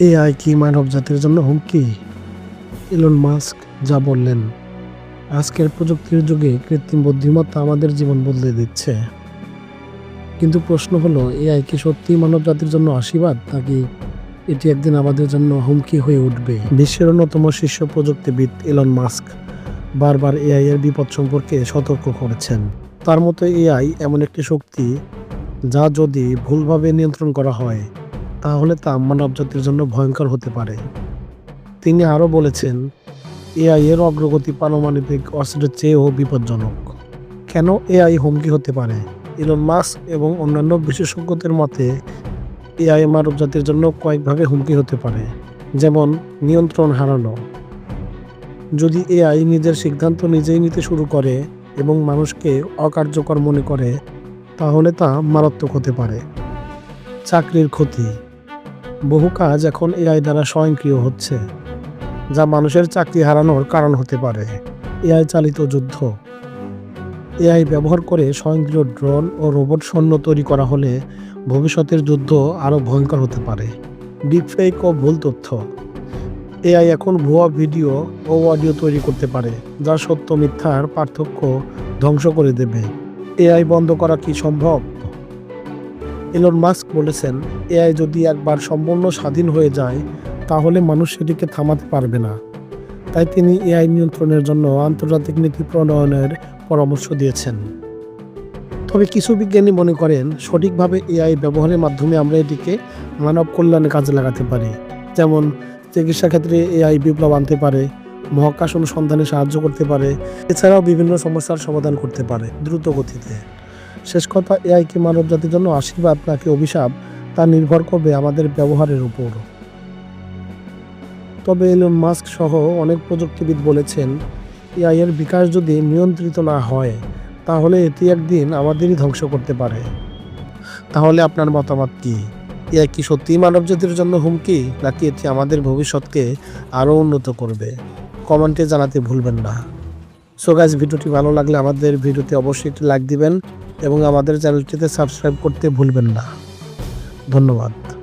AI কি মানব জাতির জন্য হুমকি? ইলন মাস্ক যা বললেন, আজকের প্রযুক্তির যুগে কৃত্রিম বুদ্ধিমত্তা আমাদের জীবন বদলে দিচ্ছে। কিন্তু প্রশ্ন হলো এআই কি সত্যি মানব জাতির জন্য আশীর্বাদ, নাকি এটি একদিন আমাদের জন্য হুমকি হয়ে উঠবে? বিশ্বের অন্যতম শীর্ষ প্রযুক্তিবিদ ইলন মাস্ক বারবার এআই এর বিপদ সম্পর্কে সতর্ক করেছেন। তার মতো এআই এমন একটি শক্তি যা যদি ভুলভাবে নিয়ন্ত্রণ করা হয় তাহলে তা মানব জাতির জন্য ভয়ঙ্কর হতে পারে। তিনি আরও বলেছেন, এআই এর অগ্রগতি পারমাণবিক অস্ত্রের চেয়েও বিপজ্জনক। কেন এআই হুমকি হতে পারে? ইলন মাস্ক এবং অন্যান্য বিশেষজ্ঞদের মতে, এআই মানব জাতির জন্য কয়েকভাবে হুমকি হতে পারে, যেমন নিয়ন্ত্রণ হারানো। যদি এআই নিজের সিদ্ধান্ত নিজেই নিতে শুরু করে এবং মানুষকে অকার্যকর মনে করে, তাহলে তা মারাত্মক হতে পারে। চাকরির ক্ষতি। বহু কাজ এখন এআই দ্বারা স্বয়ংক্রিয় হচ্ছে, যা মানুষের চাকরি হারানোর কারণ হতে পারে। এআই চালিত যুদ্ধ। এআই ব্যবহার করে স্বয়ংক্রিয় ড্রোন ও রোবট সৈন্য তৈরি করা হলে ভবিষ্যতের যুদ্ধ আরও ভয়ঙ্কর হতে পারে। ডিপফেক ও ভুল তথ্য। এআই এখন ভুয়া ভিডিও ও অডিও তৈরি করতে পারে, যা সত্য মিথ্যার পার্থক্য ধ্বংস করে দেবে। এআই বন্ধ করা কি সম্ভব? এলন মাস্ক বলেছেন, এআই যদি একবার সম্পূর্ণ স্বাধীন হয়ে যায়, তাহলে মানুষ সেটিকে থামাতে পারবে না। তাই তিনি এআই নিয়ন্ত্রণের জন্য আন্তর্জাতিক নীতি প্রণয়নের পরামর্শ দিয়েছেন। তবে কিছু বিজ্ঞানী মনে করেন, সঠিকভাবে এআই ব্যবহারের মাধ্যমে আমরা এটিকে মানব কল্যাণে কাজে লাগাতে পারি। যেমন, চিকিৎসা ক্ষেত্রে এআই বিপ্লব আনতে পারে, মহাকাশ অনুসন্ধানে সাহায্য করতে পারে, এছাড়াও বিভিন্ন সমস্যার সমাধান করতে পারে দ্রুত গতিতে। শেষ কথা, এআই কি মানব জাতির জন্য আশীর্বাদ নাকি অভিশাপ? তা নির্ভর করবে আমাদের ব্যবহারের উপর। তবে এলন মাস্ক সহ অনেক প্রযুক্তিবিদ বলেছেন, এআই এর বিকাশ যদি নিয়ন্ত্রিত না হয়, তাহলে এটি একদিন আমাদেরই ধ্বংস করতে পারে। তাহলে আপনার মতামত কি? এআই কি সত্যিই মানব জাতির জন্য হুমকি, নাকি এটি আমাদের ভবিষ্যৎকে আরও উন্নত করবে? কমেন্টে জানাতে ভুলবেন না। সো গাইজ ভিডিওটি ভালো লাগলে আমাদের ভিডিওতে অবশ্যই একটি লাইক দিবেন। এবং আমাদের চ্যানেলটিতে সাবস্ক্রাইব করতে ভুলবেন না। ধন্যবাদ।